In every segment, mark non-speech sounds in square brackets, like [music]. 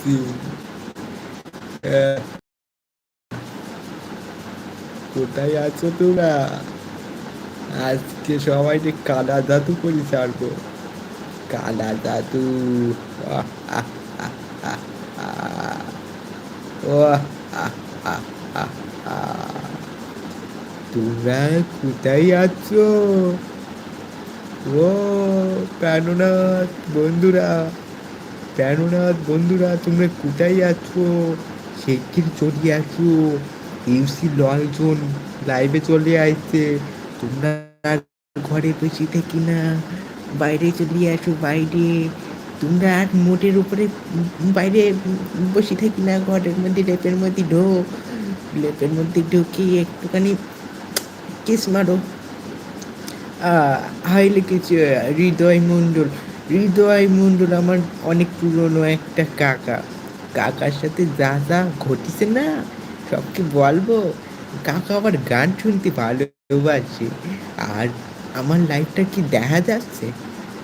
সিং আহ, কোথায় আছো তোমরা আজকে সবাইকে কালা জাদু করে ছাড়বো কালা জাদু। তোমরা কোথায় আছো ও প্রাণনাথ বন্ধুরা প্রাণনাথ বন্ধুরা, তোমরা কোথায় আছো? শিগগির চলে আসো ইউসি লয়জন লাইভে চলে আসছে। তোমরা ঘরে বসে থাকি না, বাইরে চলে আসো, বাইরে। তোমরা আর মোটের উপরে, বাইরে বসে থাকি না, ঘরের মধ্যে লেপের মধ্যে ঢোক লেপের মধ্যে ঢুকি একটুখানি কেস মারো। হাই লিখেছে হৃদয় মণ্ডল। হৃদয় মণ্ডল আমার অনেক পুরনো একটা কাকা। কাকার সাথে যা যা ঘটিছে না সবকে বলব? কাকা আবার গান শুনতে ভালোবাসে। আর আমার লাইফটা কি দেখা যাচ্ছে?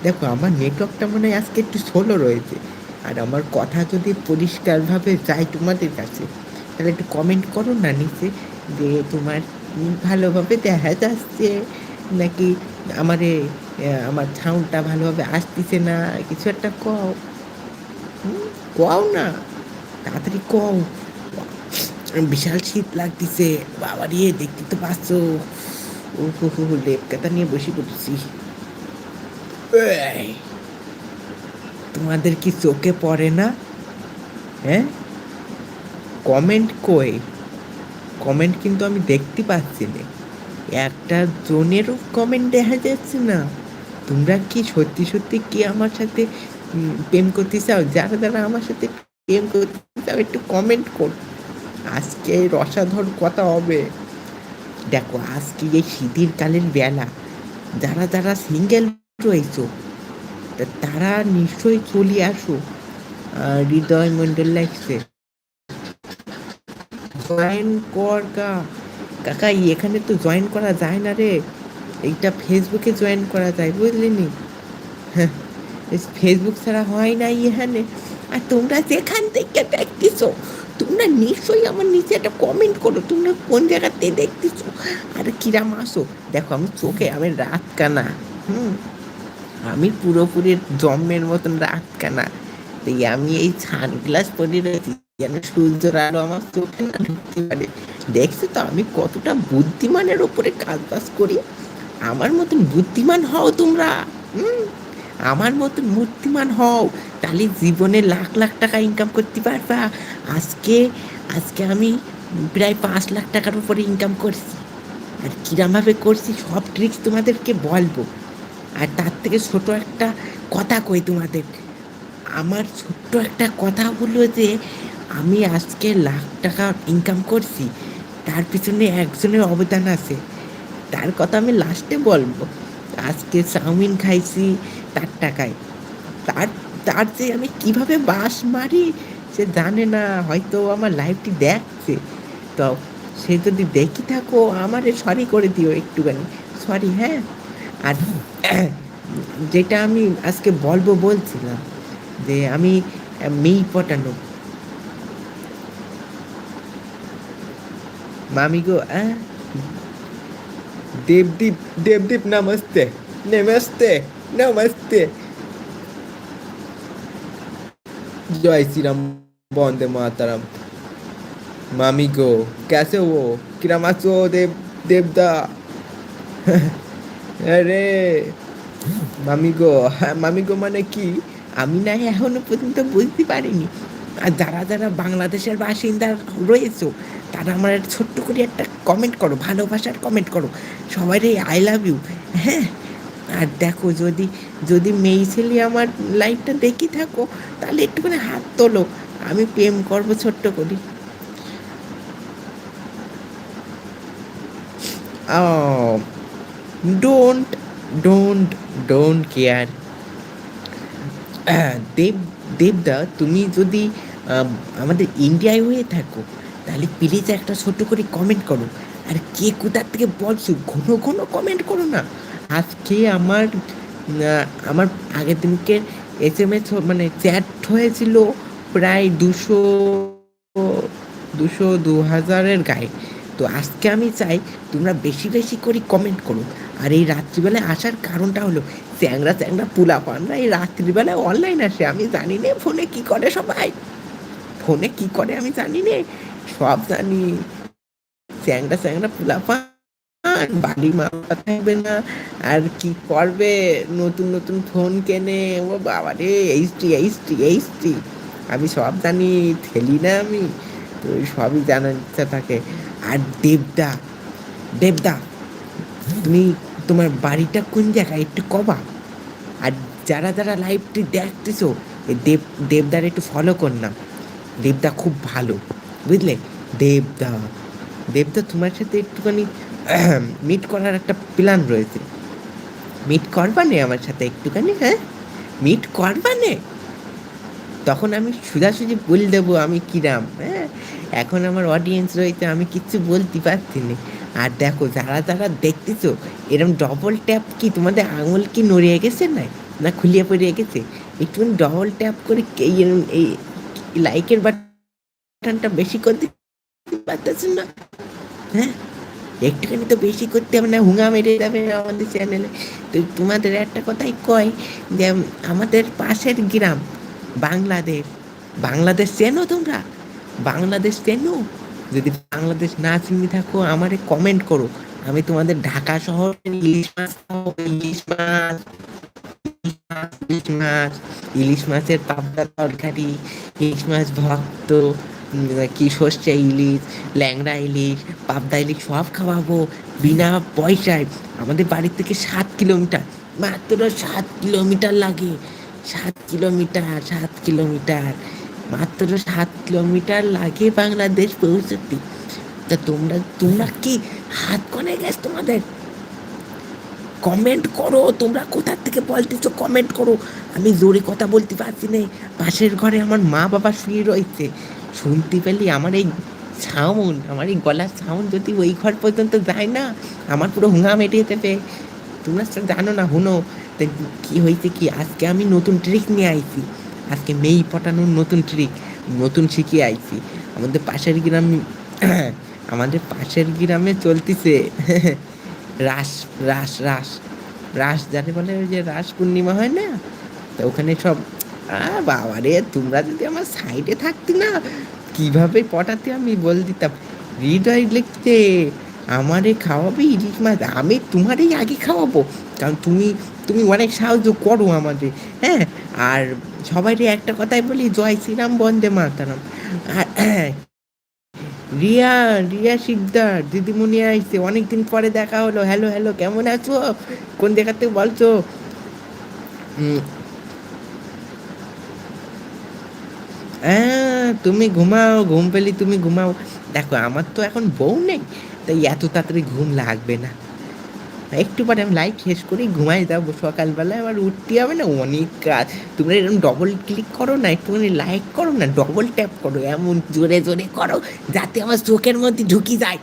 দেখো, আমার নেটওয়ার্কটা মনে হয় আজকে একটু স্লো রয়েছে। আর আমার কথা যদি পরিষ্কারভাবে যায় তোমাদের কাছে, তাহলে একটু কমেন্ট করো না নিচে যে তোমার ভালোভাবে দেখা যাচ্ছে? নাকি আমারে আমার সাউন্ডটা ভালোভাবে আসতেছে না, কিছু একটা কও। কও না, তাড়াতাড়ি কও। বিশাল শীত লাগতেছে, বাবা রে, দেখতে তো পাচ্ছ। ও হো হো লেপ কাতা নিয়ে বসে পড়ছি। তোমাদের কি চোখে পড়ে না? হ্যাঁ? কমেন্ট কই? কমেন্ট কিন্তু আমি দেখতে পাচ্ছি না। একটা জনেরও কমেন্ট দেখা যাচ্ছে না। তোমরা কি সত্যি সত্যি কি আমার সাথে প্রেম করতে চাও? যারা যারা আমার সাথে প্রেম করতে চাও, একটু কমেন্ট কর। আজকে রসাধর কথা হবে। দেখো, আজকে এই শীতের কালের বেলা যারা যারা সিঙ্গেল রয়েছো তারা নিশ্চয়ই চলে আসো হৃদয় মন্ডল লাগছে জয়েন কর কাকা, এখানে তো জয়েন করা যায় না রে। এইটা ফেসবুকে জয়েন করা যায় বুঝলি নি? হ্যাঁ, ফেসবুক ছাড়া হয় না এখানে। আর তোমরা যেখান থেকে দেখতেছো তোমরা নিশ্চয়ই আমার নিচে একটা কমেন্ট করো তোমরা কোন জায়গাতে দেখতেছো? আর কিরাম আসো। দেখো আমি চোখে আমি রাত কানা হুম? আমি পুরোপুরি জম্মের মতন রাত কানা তাই আমি এই সানগ্লাস পরে রয়েছি যেন সূর্যের আলো আমার চোখে না ঢুকতে পারে। দেখছ তো আমি কতটা বুদ্ধিমানের ওপরে কাজ বাজ করি? আমার মতন বুদ্ধিমান হও তোমরা। আমার মতন মূর্তিমান হও, তাহলে জীবনে লাখ লাখ টাকা ইনকাম করতে পারবা। আজকে আজকে আমি প্রায় পাঁচ লাখ টাকার উপরে ইনকাম করছি। আর কিরমভাবে করছি সব ট্রিক্স তোমাদেরকে বলব। আর তার থেকে ছোট একটা কথা কই তোমাদের। আমার ছোট্ট একটা কথা হলো যে, আমি আজকে লাখ টাকা ইনকাম করছি, তার পিছনে একজনের অবদান আছে। তার কথা আমি লাস্টে বলব। আজকে চাউমিন খাইছি, তার টাকায়। তার তার যে আমি কীভাবে বাস মারি, সে জানে না। হয়তো আমার লাইফটি দেখছে। তো সে যদি দেখি থাকো, আমারে সরি করে দিও একটুখানি। সরি হ্যাঁ? আর [clears throat] যেটা আমি আজকে বলব বলছিলাম, যে আমি মেই পটানো। মামি গো হ্যাঁ देवदीप देवदीप नमस्ते नमस्ते नमस्ते जय श्री राम वंदे मातरम मामी को कैसे हो किरामासो देव देवदा আরে মামি গো হ্যাঁ মামি গো মানে কি আমি না এখনো পর্যন্ত বুঝতে পারিনি আর যারা যারা বাংলাদেশের বাসিন্দা রয়েছে, তারা আমার ছোট্ট করে একটা কমেন্ট করো, ভালোবাসার কমেন্ট করো। সবাই আই লাভ ইউ হ্যাঁ? আর দেখো যদি যদি মেয়ে ছেলে আমার লাইফটা দেখি থাকো, তাহলে একটুখানি হাত তোলো, আমি প্রেম করব ছোট্ট করি। Don't don't don't care Dev দেবদা, তুমি যদি আমাদের ইন্ডিয়ায় হয়ে থাকো, তাহলে প্লিজ একটা ছোট করে কমেন্ট করো। আর কে কোথার থেকে বলছো? ঘন ঘন কমেন্ট করো না। আজকে আমার আমার আগের দিনকে এস এম এস মানে চ্যাট হয়েছিল প্রায় দুশো দুশো দু হাজারের গায়ে। তো আজকে আমি চাই তোমরা বেশি বেশি করে কমেন্ট করো। আর এই রাত্রিবেলায় আসার কারণটা হলো, চ্যাংরা চ্যাংরা পুলা পানরা এই রাত্রিবেলায় অনলাইন আসে। আমি জানি না ফোনে কি করে সবাই। ফোনে কি করে আমি জানি না। সব জানি। চ্যাংরা চ্যাংরা পুলা পান বাড়ি মা থাকবে না। আর কি করবে? নতুন নতুন ফোন কেনে। ও বাবা রে এইচটি এইচটি এইচটি আমি সব জানি খেলি না আমি। তো সবই জানার ইচ্ছা থাকে। আর দেবদা দেবদা, তুমি তোমার বাড়িটা কোন জায়গায় একটু কবা? আর যারা যারা লাইভটি দেখতেছো দেব, দেবদার একটু ফলো কর না। দেবদা খুব ভালো, বুঝলে? দেবদা দেবদা তোমার সাথে একটুখানি [clears throat] মিট করার একটা প্ল্যান রয়েছে। মিট করবা নে আমার সাথে একটুখানি হ্যাঁ? মিট করবা নে? তখন আমি সোজাসুজি বলে দেবো আমি কিরাম হ্যাঁ? এখন আমার অডিয়েন্স রয়েছে, আমি কিচ্ছু বলতে পারছি না। আর দেখো, যারা যারা দেখতেছো এরকম ডবল ট্যাপ কি তোমাদের আঙুল কি নড়িয়ে গেছে না না খুলিয়ে পড়িয়ে গেছে? একটুখানি ডবল ট্যাপ করে এই এই লাইকের বাটনটা বেশি করতে পারতেছেন না হ্যাঁ? একটুখানি তো বেশি করতে হবে না হুঙা মেরে যাবে আমাদের চ্যানেলে তো তোমাদের একটা কথাই কয় যে, আমাদের পাশের গ্রাম বাংলাদেশ বাংলাদেশ চেনো তোমরা, বাংলাদেশ চেনো যদি বাংলাদেশ না চিনি থাকো, আমারে কমেন্ট করো। আমি তোমাদের ঢাকা শহর, ইলিশ মাছ ইলিশ মাছ ইলিশ মাছ, ইলিশ মাছের পাবদা তরকারি, ইলিশ মাছ ভক্ত কি সর্ষে ইলিশ, ল্যাংড়া ইলিশ, পাবদা ইলিশ সব খাওয়াবো বিনা পয়সায়। আমাদের বাড়ি থেকে সাত কিলোমিটার, মাত্র সাত কিলোমিটার লাগে। সাত কিলোমিটার সাত কিলোমিটার। মাত্র সাত কিলোমিটার লাগে বাংলাদেশ পৌঁছতে। তা তোমরা তোমরা কি হাত কনে গেছ তোমাদের? কমেন্ট করো, তোমরা কোথা থেকে বলতেছো কমেন্ট করো। আমি জোরে কথা বলতে পারছি না। পাশের ঘরে আমার মা বাবা শুয়ে রয়েছে। শুনতে পেলি আমার এই সাউন্ড আমার এই গলার সাউন্ড যদি ওই ঘর পর্যন্ত যায় না, আমার পুরো হুঙা মেটিয়ে দেবে। তোমরা জানো না, হুনো। তো কী হয়েছে কি? আজকে আমি নতুন ট্রিক নিয়ে আইছি। আজকে মেই পটানোর নতুন ট্রিক নতুন শিখিয়ে আইছি। আমাদের পাশের গ্রাম, [clears throat] আমাদের পাশের গ্রামে চলতিছে, [laughs] রাস রাস রাস। রাস যাতে বলে ওই যে রাস পূর্ণিমা হয় না? তো ওখানে সব বাবা রে, তোমরা যদি আমার সাইডে থাকতি না, কীভাবে পটাতে আমি বল দিতাম? হৃদয় লিখতে আমারে খাওয়াবে? ইলিশ মাছ? আমি তোমারই আগে খাওয়াবো। কারণ তুমি তুমি অনেক সাহায্য করো আমাদের হ্যাঁ? আর সবাইকে একটা কথাই বলি, জয় শ্রীরাম, বন্দে মাতারাম। আর [clears throat] রিয়া রিয়া শিকদার, দিদিমণি আইছে, অনেকদিন পরে দেখা হলো। হ্যালো হ্যালো, কেমন আছো? কোন জায়গা থেকে বলছো হ্যাঁ তুমি ঘুমাও, ঘুম পেলি তুমি ঘুমাও। দেখো, আমার তো এখন বউ নেই। তাই এত তাড়াতাড়ি ঘুম লাগবে না। একটু পরে আমি লাইভ শেষ করেই ঘুমাই যাব সকালবেলায়, আবার উঠতে হবে না, অনেক কাজ। তোমরা এরকম ডবল ক্লিক করো না, একটুখানি লাইক করো না ডবল ট্যাপ করো, এমন জোরে জোরে করো, যাতে আমার চোখের মধ্যে ঢুকি যায়।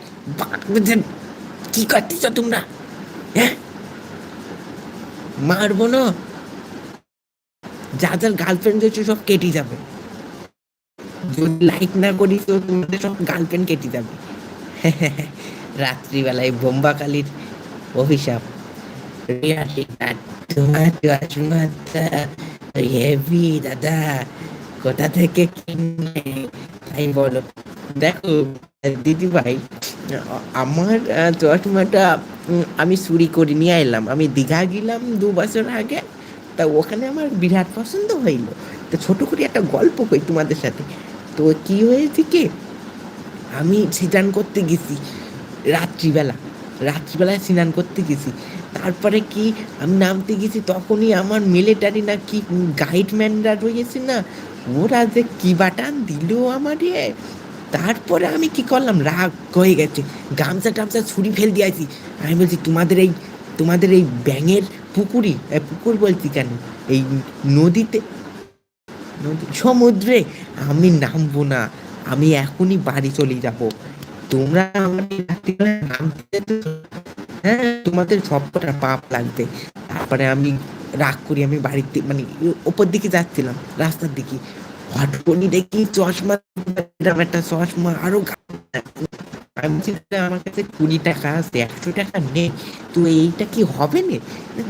কি করতেছ তোমরা? হ্যাঁ? মারবো না। যা যার গার্লফ্রেন্ড হচ্ছে সব কেটে যাবে। যদি লাইক না করি তো তোমাদের সব গার্লফ্রেন্ড কেটে যাবে। [laughs] রাত্রিবেলায় বোম্বাকালীর অভিশাপ। হেভি দাদা, কোথা থেকে কিনে? তাই বলো। দেখো দিদি ভাই আমার চশমাটা আমি চুরি করে নিয়ে এলাম। আমি দীঘা গেলাম দু বছর আগে, তা ওখানে আমার বিরাট পছন্দ হইল। তো ছোট করে একটা গল্প কই তোমাদের সাথে। তো কি হয়েছে কি? আমি স্নান করতে গেছি, রাত্রিবেলা, রাত্রিবেলায় স্নান করতে গেছি। তারপরে কি আমি নামতে গেছি তখনই আমার মিলিটারি না কি গাইডম্যানরা রয়েছে না, ওরা যে কি বাটান দিল আমারে। তারপরে আমি কি করলাম? রাগ হয়ে গেছে গামছা টামছা ছুরি ফেল দিয়েছি আমি বলছি, তোমাদের এই তোমাদের এই ব্যাঙের পুকুরি পুকুর বলছি কেন? এই নদীতে, নদী, সমুদ্রে আমি নামবো না। আমি এখনই বাড়ি চলে যাব। তোমরা হ্যাঁ তোমাদের সবকটা পাপ লাগবে। তারপরে আমি রাগ করি, আমি দিকে মানে ওপর দিকে যাচ্ছিলাম, রাস্তার দিকে। করে দেখি চশমা একটা চশমা, আরও আমি আমার কাছে কুড়ি টাকা আছে, একশো টাকা নেই, তো এইটা কি হবে না?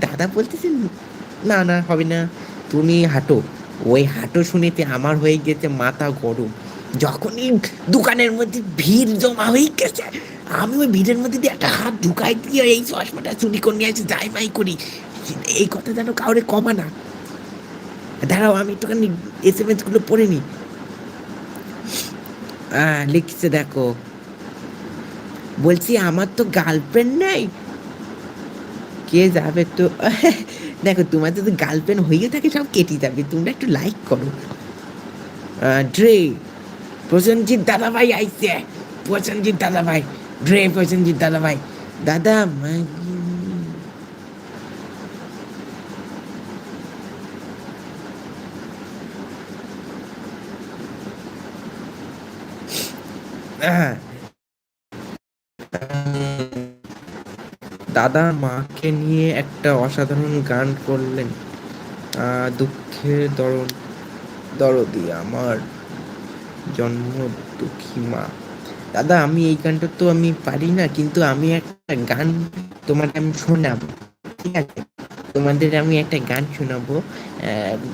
দাদা বলতেছে, না না, হবে না, তুমি হাঁটো। ওই হাঁটো শুনেতে আমার হয়ে গেছে মাথা গরম। যখনই দোকানের মধ্যে ভিড় জমা হয়ে গেছে, আমি ওই ভিড়ের মধ্যে দিয়ে একটা হাত ঢুকাই দিয়ে এই চশমাটা চুরি করে নিয়ে আসি যাই মাই করি। এই কথা যেন কাউরে কমা না। দাঁড়াও, আমি একটুখানি এস এম এসগুলো পড়ে নি লিখছে দেখো, বলছি, আমার তো গার্লফ্রেন্ড নেই। কে যাবে তো? [laughs] দেখো, তোমার যদি গার্লফ্রেন্ড হয়ে থাকে, সব কেটে যাবে। তোমরা একটু লাইক করো। ড্রে প্রসেনজিৎ দাদা ভাই আইছে। প্রসেনজিৎ দাদা ভাই ড্রে প্রসেনজিৎ দাদা ভাই দাদা দাদা মাকে নিয়ে একটা অসাধারণ গান করলেন। আহ, দুঃখের দরদ দরদি আমার। জন্ম দুঃখী মা। দাদা, আমি এই গানটা তো আমি পারি না, কিন্তু আমি একটা গান তোমাকে আমি শোনাবো, ঠিক আছে? তোমাদের আমি একটা গান শোনাবো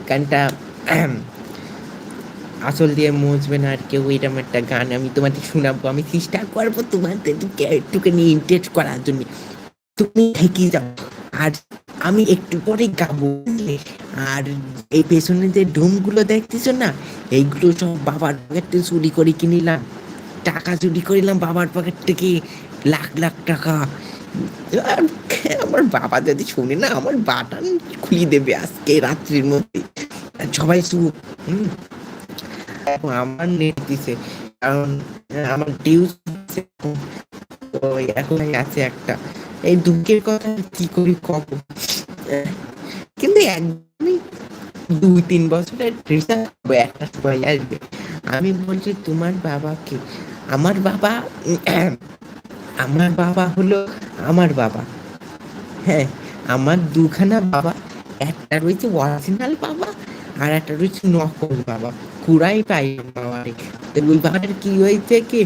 গানটা [clears throat] আসল দিয়ে মুছবে না আর কেউ এরকম একটা গান আমি তোমাদের শোনাবো। আমি চেষ্টা করব তোমাদেরকে একটুখানি ইন্টারেস্ট করার জন্য। তুমি থেকে যাও। আর আমি একটু পরে গাবো। আর এই পেছনে যে ডুমগুলো দেখতেছো না, এইগুলো সব বাবার পকেটে চুরি করে কিনিলাম টাকা চুরি করিলাম বাবার পকেট থেকে, লাখ লাখ টাকা। আমার বাবা যদি শুনে না, আমার বাটান খুলি দেবে আজকে রাত্রির মধ্যে। সবাই চুপ আমার নেট দিছে, কারণ আমার ডিউজ এখন আছে একটা। এই দুঃখের কথা কি করি কব? কিন্তু একদমই দুই, তিন বছরের রিসার্চ একটা সময় আসবে। আমি বলছি, তোমার বাবাকে আমার বাবা [clears throat] আমার বাবা হলো আমার বাবা। হ্যাঁ আমার দুখানা বাবা, একটা রয়েছে অরিজিনাল বাবা আর একটা রয়েছে নকল বাবা। কুড়াই পাই বাবারে। তো ওই বাবার কি হয়েছে কি?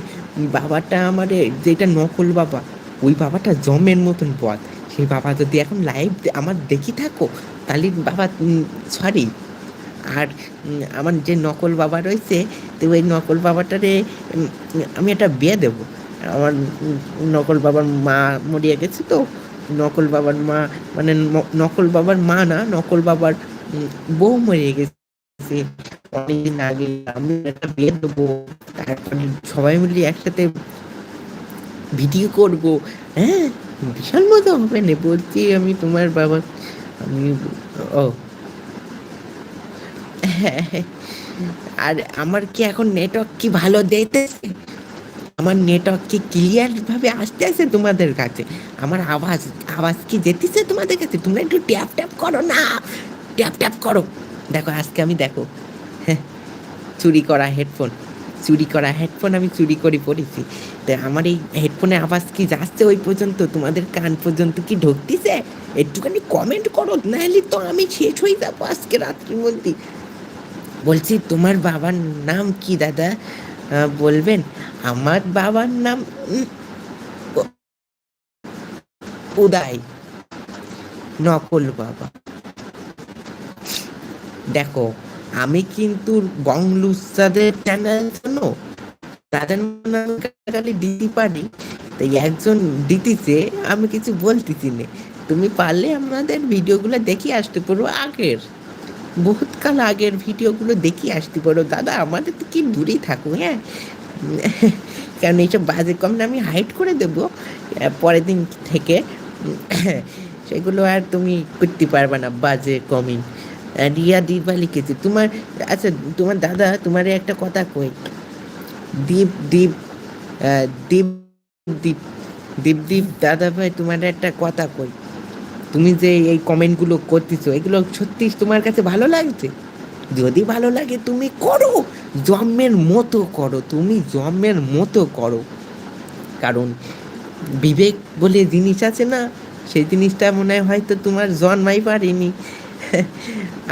বাবাটা আমার, যেটা নকল বাবা, ওই বাবাটা জমের মতন পথ। সেই বাবা যদি এখন লাইভ আমার দেখি থাকো, তাহলে বাবা সরি আর আমার যে নকল বাবা রয়েছে, তো ওই নকল বাবাটারে আমি একটা বিয়ে দেব। আমার নকল বাবার মা মরিয়া গেছে তো, নকল বাবার মা মানে নকল বাবার মা না, নকল বাবার বউ মরিয়ে গেছে। অনেকদিন আগে আমি একটা বিয়ে দেবো, তারপরে সবাই মিলে একসাথে ভিডিও করব হ্যাঁ? বিশাল মজা হবে না বলছি আমি তোমার বাবা, আমি, ও। হ্যাঁ আর আমার কি এখন নেটওয়ার্ক কি ভালো দিতেছে আমার নেটওয়ার্ক কি ক্লিয়ার ভাবে আসতে আছে তোমাদের কাছে? আমার আওয়াজ আওয়াজ কি যেতেছে তোমাদের কাছে? তোমরা একটু ট্যাপ ট্যাপ করো না। ট্যাপ ট্যাপ করো। দেখো, আজকে আমি দেখো হ্যাঁ চুরি করা হেডফোন চুরি করা হেডফোন আমি চুরি করে পড়েছি। তো আমার এই হেডফোনে আওয়াজ কি যাচ্ছে ওই পর্যন্ত? তোমাদের কান পর্যন্ত কি ঢুকতেছে? একটুখানি কমেন্ট করো, নাহলে তো আমি শেষ হয়ে যাব আজকে রাত্রির মধ্যে বলছি, তোমার বাবার নাম কি দাদা? বলবেন, আমার বাবার নাম উদয়, নকল বাবা। দেখো আমি কিন্তু বংলুসাদের চ্যানেল শোনো তাদের খালি দিতে পারি। তাই একজন দিতেছে, আমি কিছু বলতেছি না। তুমি পারলে আমাদের ভিডিওগুলো দেখে আসতে পারো আগের। বহুত কাল আগের ভিডিওগুলো দেখে আসতে পারো। দাদা, আমাদের তো কি দূরেই থাকো হ্যাঁ? কারণ এইসব বাজে কম আমি হাইট করে দেব। পরের দিন থেকে। সেগুলো আর তুমি করতে পারবে না, বাজে কমিং রিয়া দীপা লিখেছে তোমার আচ্ছা তোমার দাদা, তোমার একটা কথা কই? দীপ দীপ দীপ দীপ দীপ দীপ, দাদা ভাই, তোমার একটা কথা কই। তুমি যে এই কমেন্টগুলো করতেছো, এগুলো সত্যি তোমার কাছে ভালো লাগছে? যদি ভালো লাগে, তুমি করো। জন্মের মতো করো, তুমি জন্মের মতো করো। কারণ বিবেক বলে জিনিস আছে না, সেই জিনিসটা মনে হয় হয়তো তোমার জন্মাই পারেনি।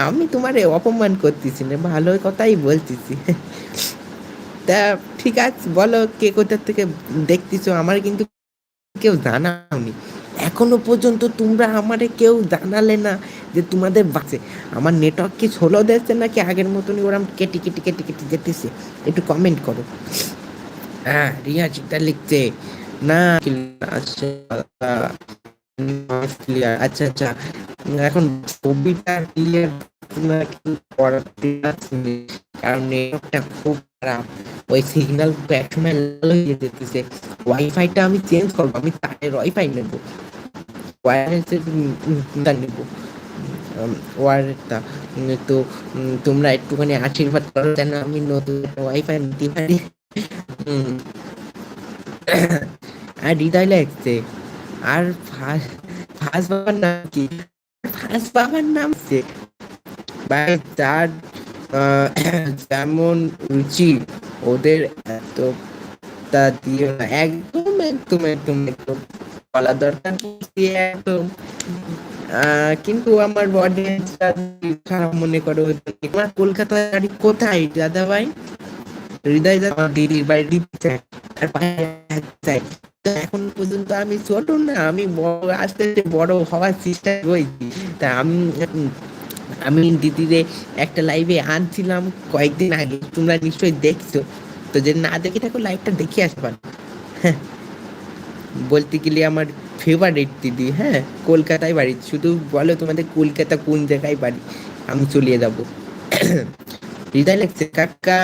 আমি তোমারে অপমান করতেছি না, ভালো কথাই বলতেছি। তা ঠিক আছে, বলো কে কোথার থেকে দেখতেছো, আমার কিন্তু কেউ জানাওনি। এখনও পর্যন্ত তোমরা আমারে কেউ জানালে না যে তোমাদের বাসে। আমার নেটওয়ার্ক কি ষোলো দিচ্ছে নাকি আগের মতনই ওরম কেটে কেটে কেটে কেটে যেতেছে? একটু কমেন্ট করো। হ্যাঁ রিয়া চিটা লিখছে। না আচ্ছা আচ্ছা। ছবিটা খুব খারাপ। ওই সিগন্যাল হয়ে ওয়াইফাইটা আমি চেঞ্জ করব, আমি তারের ওয়াইফাই নেব। নেব। তো তোমরা একটুখানি আশীর্বাদ করো যেন আমি নতুন ওয়াইফাই নিতে পারি। [coughs] আর হৃদয় লাগছে। আর ফার্স্ট বাবার নাম কি? ফার্স্ট বাবার নাম সে। ভাই, তার [clears throat] যেমন রুচি, ওদের এত তা দিও না। একদম একদম একদম একদম। বলা দরকার একদম। কিন্তু আমার অডিয়েন্সটা খারাপ মনে করো আমার কলকাতার বাড়ি কোথায় দাদা ভাই হৃদয় আমার দিদির বাড়ি আর এখন পর্যন্ত আমি ছোট না, আমি বড়, আস্তে আস্তে বড় হওয়ার চেষ্টা করেছি। তা আমি আমি দিদিরে একটা লাইভে আনছিলাম কয়েকদিন আগে, তোমরা নিশ্চয়ই দেখছ। তো যে না দেখে থাকো লাইভটা দেখে আসবার হ্যাঁ। বলতে গেলে আমার ফেভারিট দিদি হ্যাঁ কলকাতায় বাড়ি। শুধু বলো তোমাদের কলকাতা কোন জায়গায় বাড়ি? আমি চলিয়ে যাব। হৃদয় লাগছে। কাকা,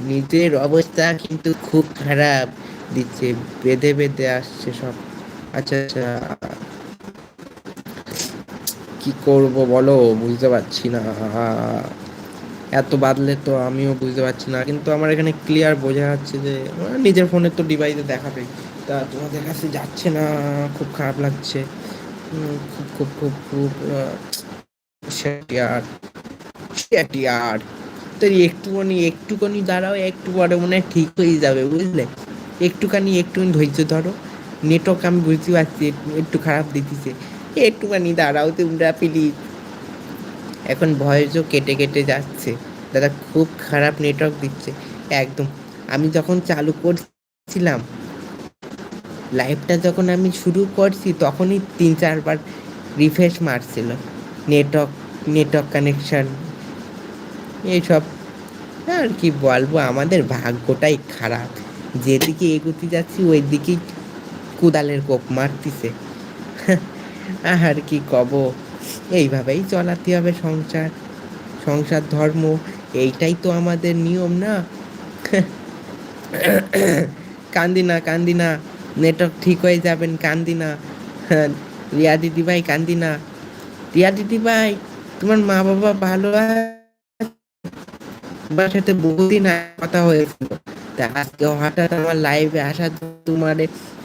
নিজের অবস্থা কিন্তু খুব খারাপ। দিচ্ছে, বেঁধে বেঁধে আসছে সব। আচ্ছা আচ্ছা। কি করব বলো? বুঝতে পারছি না। এত বাদলে তো আমিও বুঝতে পারছি না। কিন্তু আমার এখানে ক্লিয়ার বোঝা যাচ্ছে যে নিজের ফোনের তো ডিভাইসে দেখাবে। তা তোমাদের কাছে যাচ্ছে না। খুব খারাপ লাগছে। খুব খুব খুব খুব একটুখানি একটুখানি দাঁড়াও, একটু পরে মনে হয় ঠিক হয়ে যাবে, বুঝলে? একটুখানি একটুখানি ধৈর্য ধরো। নেটওয়ার্ক আমি বুঝতে পারছি, একটু খারাপ দিতেছে। একটুখানি দাঁড়াও তোমরা প্লিজ এখন ভয়েসও কেটে কেটে যাচ্ছে। দাদা খুব খারাপ নেটওয়ার্ক দিচ্ছে। একদম। আমি যখন চালু করছিলাম লাইভটা যখন আমি শুরু করছি, তখনই তিন, চারবার রিফ্রেশ মারছিল। নেটওয়ার্ক নেটওয়ার্ক কানেকশান এইসব। আর কি বলব, আমাদের ভাগ্যটাই খারাপ। যেদিকে এগোতে যাচ্ছি ওই দিকেই কুদালের কোপ মারতিছে। আর কি কব? এইভাবেই চলাতে হবে সংসার সংসার, ধর্ম, এইটাই তো আমাদের নিয়ম না? কান্দি না কান্দি না নেটওয়ার্ক ঠিক হয়ে যাবেন কান্দি না রিয়া দিদি ভাই কান্দি না রিয়া দিদি ভাই, তোমার মা বাবা ভালো আমার সাথে বহুদিন কথা হয়েছিল। তা আজকে হঠাৎ আমার লাইভে আসা তোমার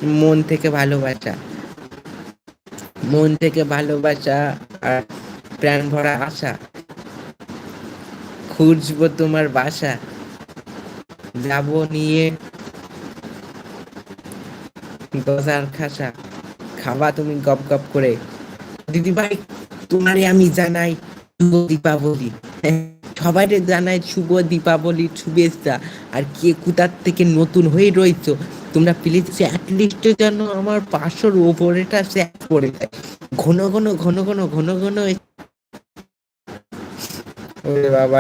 মন থেকে ভালোবাসা। মন থেকে ভালোবাসা আর প্রাণ ভরা আশা। খুঁজবো তোমার বাসা। যাব নিয়ে গজার খাসা। খাবা তুমি গপ গপ করে। দিদি ভাই তোমারে আমি জানাই শুভ দীপাবলি। সবাই জানাই শুভ দীপাবলির শুভেচ্ছা। আর কে কোথার থেকে নতুন হয়ে রয়েছে, তোমরা প্লিজ অ্যাটলিস্ট যেন আমার পাঁচশোর ওপরেটা শেয়ার করে দেয় ঘন ঘন ঘন ঘন ঘন ঘন ওরে বাবা।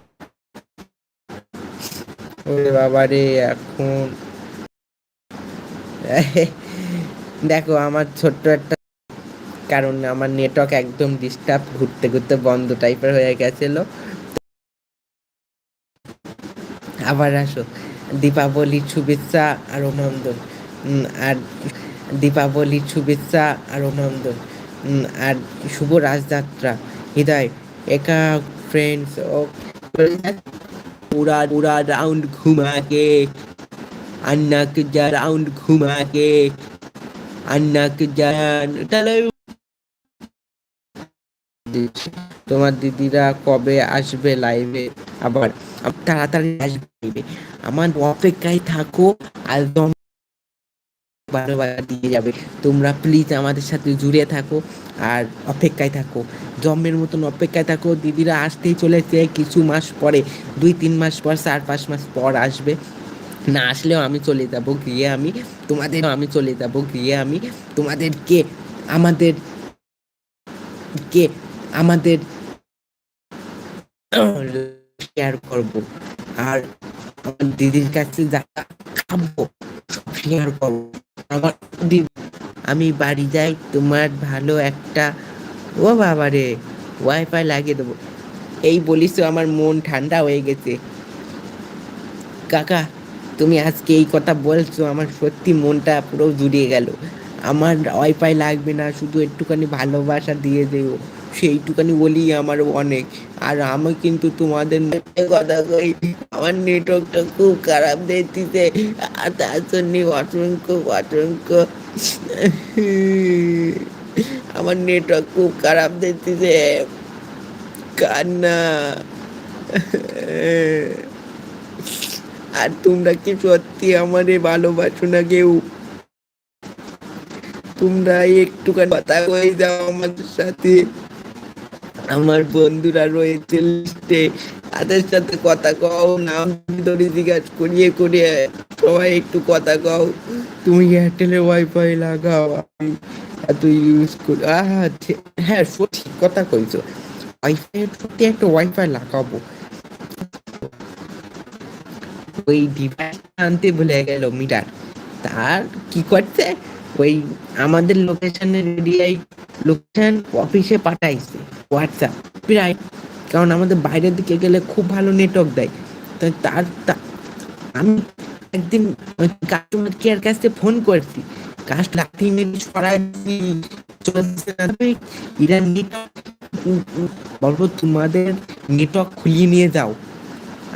ওরে বাবা রে, এখন দেখো, আমার ছোট্ট একটা কারণ আমার নেটওয়ার্ক একদম ডিস্টার্ব ঘুরতে ঘুরতে বন্ধ টাইপের হয়ে গেছিল। আবার আসো দীপাবলির শুভেচ্ছা আর অভিনন্দন আর দীপাবলির শুভেচ্ছা আর অভিনন্দন আর শুভ রাজযাত্রা হৃদয় একা ফ্রেন্ডস ও पूरा पूरा राउंड घुमा के अन्ना के जा राउंड घुमा के अन्ना के जान তাহলে তোমার দিদিরা কবে আসবে লাইভে আবার তাড়াতাড়ি আসবে আমার অপেক্ষায় থাকো একদম বারো দিয়ে যাবে। তোমরা প্লিজ আমাদের সাথে জুড়ে থাকো আর অপেক্ষায় থাকো। জম্মের মতন অপেক্ষায় থাকো। দিদিরা আসতেই চলেছে কিছু মাস পরে, দুই তিন মাস পর, চার পাঁচ মাস পর আসবে। না আসলেও আমি চলে যাব গিয়ে আমি তোমাদের আমি চলে যাব গিয়ে আমি। তোমাদেরকে, আমাদের, কে, আমাদের শেয়ার করব। আর আমার দিদির কাছে যা খাব শেয়ার করব। আমার দিদি, আমি বাড়ি যাই, তোমার ভালো একটা, ও বাবা রে ওয়াইফাই লাগিয়ে দেবো। এই বলিস আমার মন ঠান্ডা হয়ে গেছে। কাকা, তুমি আজকে এই কথা বলছো, আমার সত্যি মনটা পুরো জুড়িয়ে গেল। আমার ওয়াইফাই লাগবে না, শুধু একটুখানি ভালোবাসা দিয়ে দেও সেইটুখানি বলি আমার অনেক। আর আমি কিন্তু তোমাদের কথা কই, আমার নেটওয়ার্কটা খুব খারাপ দেখতেছে, আর তার জন্য অসংখ্য অসংখ্য, আমার নেটওয়ার্ক খুব খারাপ দেখতেছে। কান্না। আর তোমরা কি সত্যি আমারে ভালোবাসো না কেউ? তোমরা একটুখানি কথা কয়ে যাও আমাদের সাথে। আমার বন্ধুরা রয়েছে লিস্টে তাদের সাথে কথা কও, নাম ধরে জিজ্ঞাসা করিয়ে করিয়ে সবাই একটু কথা কও। তুমি এয়ারটেলের ওয়াইফাই লাগাও, আমি এত ইউজ করি। হ্যাঁ সঠিক কথা কইছো। ওয়াইফাই সত্যি একটা ওয়াইফাই লাগাবো। ওই ডিভাইস আনতে ভুলে গেল মিটার তার কি করছে? ওই আমাদের লোকেশনের এরিয়ায় লোকেশন অফিসে পাঠাইছে। হোয়াটসঅ্যাপ প্রায়, কারণ আমাদের বাইরের দিকে গেলে খুব ভালো নেটওয়ার্ক দেয়। তো তার আমি একদিন কাস্টমার কেয়ার কাছে ফোন করছি। কাস্টমার বলব তোমাদের নেটওয়ার্ক খুলিয়ে নিয়ে যাও।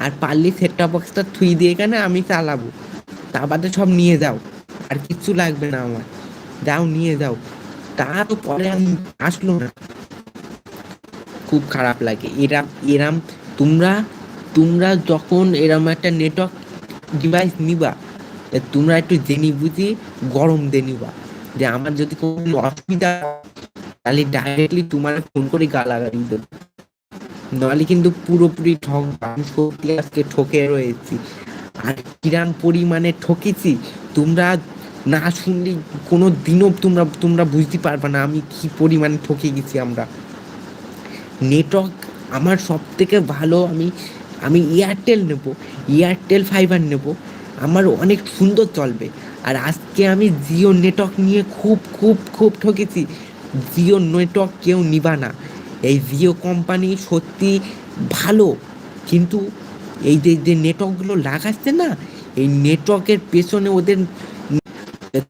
আর পারলে সেট টপ বক্সটা থুই দিয়ে কেন আমি চালাবো। তা বাদে সব নিয়ে যাও। আর কিচ্ছু লাগবে না আমার। যাও, নিয়ে যাও। তা তো পরে আমি আসলো না। খুব খারাপ লাগে। এরাম এরাম তোমরা তোমরা যখন এরম একটা নেটওয়ার্ক ডিভাইস নিবা তোমরা একটু জেনে বুঝি গরম দিয়ে নিবা। যে আমার যদি কোনো অসুবিধা তাহলে ডাইরেক্টলি তোমার ফোন করে গালাগালি দেবো। নাহলে কিন্তু পুরোপুরি ঠক সত্যি আজকে ঠকে রয়েছি। আর কিরাম পরিমাণে ঠকেছি, তোমরা না শুনলে কোনো দিনও তোমরা তোমরা বুঝতে পারবে না আমি কি পরিমাণে ঠকে গেছি আমরা। নেটওয়ার্ক আমার সব থেকে ভালো, আমি আমি এয়ারটেল নেব এয়ারটেল ফাইবার নেব। আমার অনেক সুন্দর চলবে। আর আজকে আমি জিও নেটওয়ার্ক নিয়ে খুব খুব খুব ঠকেছি। জিও নেটওয়ার্ক কেউ নিবা না। এই জিও কোম্পানি সত্যি ভালো, কিন্তু এই যে যে নেটওয়ার্কগুলো লাগাচ্ছে না, এই নেটওয়ার্কের পেছনে ওদের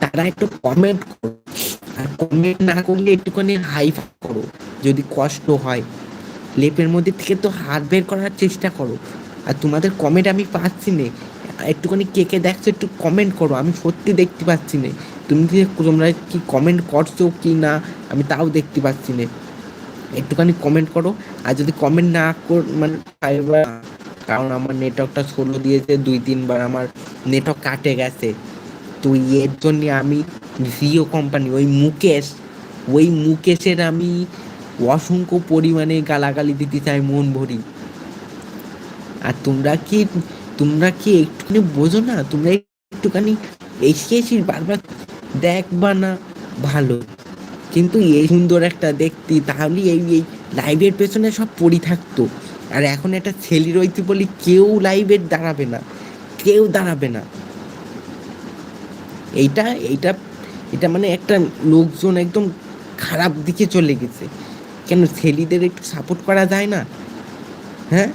তারা একটু কমেন্ট করো। আর কমেন্ট না করলে একটুখানি হাই করো, যদি কষ্ট হয়। লেপের মধ্যে থেকে তো হাত বের করার চেষ্টা করো। আর তোমাদের কমেন্ট আমি পাচ্ছি না। একটুখানি কে কে দেখছ একটু কমেন্ট করো, আমি সত্যি দেখতে পাচ্ছি না। তুমি কি তোমরা কি কমেন্ট করছ কি না, আমি তাও দেখতে পাচ্ছি না। একটুখানি কমেন্ট করো। আর যদি কমেন্ট না কর মানে কারণ আমার নেটওয়ার্কটা ষোলো দিয়েছে দুই, তিনবার, আমার নেটওয়ার্ক কাটে গেছে। তো এর জন্যে আমি জিও কোম্পানি ওই মুকেশ, ওই মুকেশের আমি অসংখ্য পরিমাণে গালাগালি দিতে চাই মন ভরি। আর তোমরা কি তোমরা কি একটুখানি বোঝো না? তোমরা একটুখানি এসে এসে বারবার দেখবা না, ভালো। কিন্তু এই সুন্দর একটা দেখতি তাহলে এই এই লাইভের পেছনে সব পড়ি থাকতো। আর এখন একটা ছেলে রয়েছে বলি কেউ লাইভের দাঁড়াবে না, কেউ দাঁড়াবে না। এইটা এইটা, এটা মানে একটা লোকজন একদম খারাপ দিকে চলে গেছে। কেন ছেলেদের একটু সাপোর্ট করা যায় না? হ্যাঁ?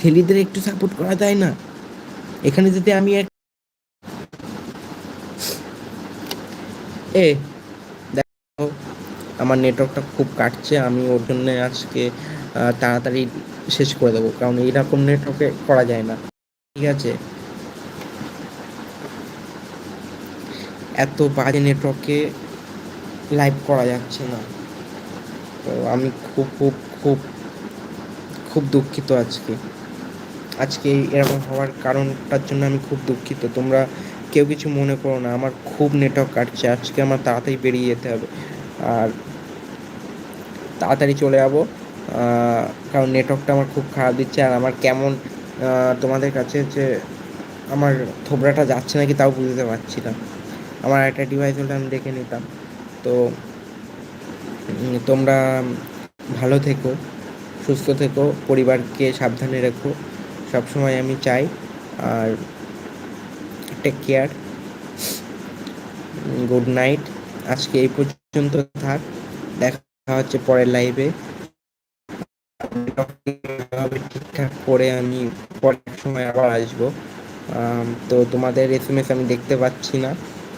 ছেলেদের একটু সাপোর্ট করা যায় না? এখানে যদি আমি এক এ, দেখো, আমার নেটওয়ার্কটা খুব কাটছে, আমি ওর জন্য আজকে তাড়াতাড়ি শেষ করে দেবো, কারণ এইরকম নেটওয়ার্কে করা যায় না। ঠিক আছে? এত বাজে নেটওয়ার্কে লাইভ করা যাচ্ছে না। তো আমি খুব খুব খুব খুব দুঃখিত আজকে। আজকে এরকম হওয়ার কারণটার জন্য আমি খুব দুঃখিত। তোমরা কেউ কিছু মনে করো না, আমার খুব নেটওয়ার্ক কাটছে। আজকে আমার তাড়াতাড়ি বেরিয়ে যেতে হবে। আর তাড়াতাড়ি চলে যাব কারণ নেটওয়ার্কটা আমার খুব খারাপ দিচ্ছে। আর আমার কেমন তোমাদের কাছে যে আমার থোবড়াটা যাচ্ছে নাকি তাও বুঝতে পারছি না। আমার একটা ডিভাইস হলে আমি দেখে নিতাম। তো তোমরা ভালো থেকো, সুস্থ থেকো, পরিবারকে সাবধানে রেখো। সবসময় আমি চাই, আর টেক কেয়ার গুড নাইট আজকে এই পর্যন্ত থাক, দেখা হচ্ছে পরের লাইভে ঠিকঠাক করে আমি পরের সময় আবার আসব। তো তোমাদের এস এম এস আমি দেখতে পাচ্ছি না।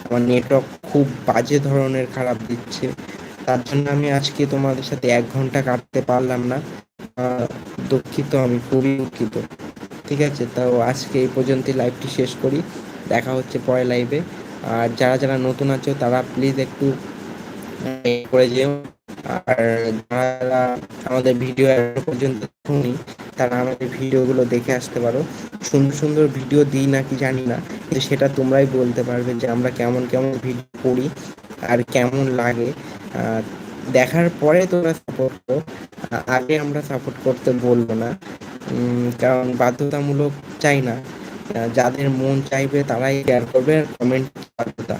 আমার নেটওয়ার্ক খুব বাজে ধরনের খারাপ দিচ্ছে। তার জন্য আমি আজকে তোমাদের সাথে এক ঘণ্টা কাটতে পারলাম না। দুঃখিত, আমি খুবই দুঃখিত। ঠিক আছে? তো আজকে এই পর্যন্তই লাইভটি শেষ করি। দেখা হচ্ছে পরে লাইভে আর যারা যারা নতুন আছো, তারা প্লিজ একটু করে যেও। আর যারা আমাদের ভিডিও পর্যন্ত শুনি তারা আমাদের ভিডিওগুলো দেখে আসতে পারো। সুন্দর সুন্দর ভিডিও দিই নাকি জানি না, কিন্তু সেটা তোমরাই বলতে পারবে যে আমরা কেমন কেমন ভিডিও করি আর কেমন লাগে। দেখার পরে তোমরা সাপোর্ট করো। আগে আমরা সাপোর্ট করতে বলব না। কারণ বাধ্যতামূলক চাই না। যাদের মন চাইবে তারাই শেয়ার করবে কমেন্ট বাধ্যতা,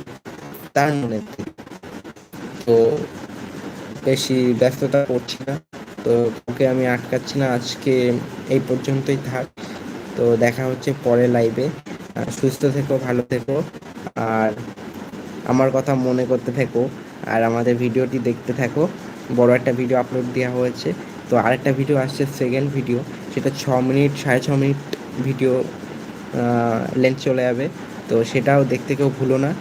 তার মনে তো বেশি ব্যস্ততা করছি না। তো ওকে আমি আটকাচ্ছি না। আজকে এই পর্যন্তই থাক। তো দেখা হচ্ছে পরে লাইভে সুস্থ থেকো, ভালো থেকো। আর আমার কথা মনে করতে থেকো। আর আমাদের ভিডিওটি দেখতে থাকো। বড় একটা ভিডিও আপলোড দেওয়া হয়েছে। তো আরেকটা ভিডিও আসছে সেকেন্ড ভিডিও সেটা ছ মিনিট, সাড়ে ছ মিনিট ভিডিও লেন্থ চলে যাবে। তো সেটাও দেখতে কেউ ভুলো না।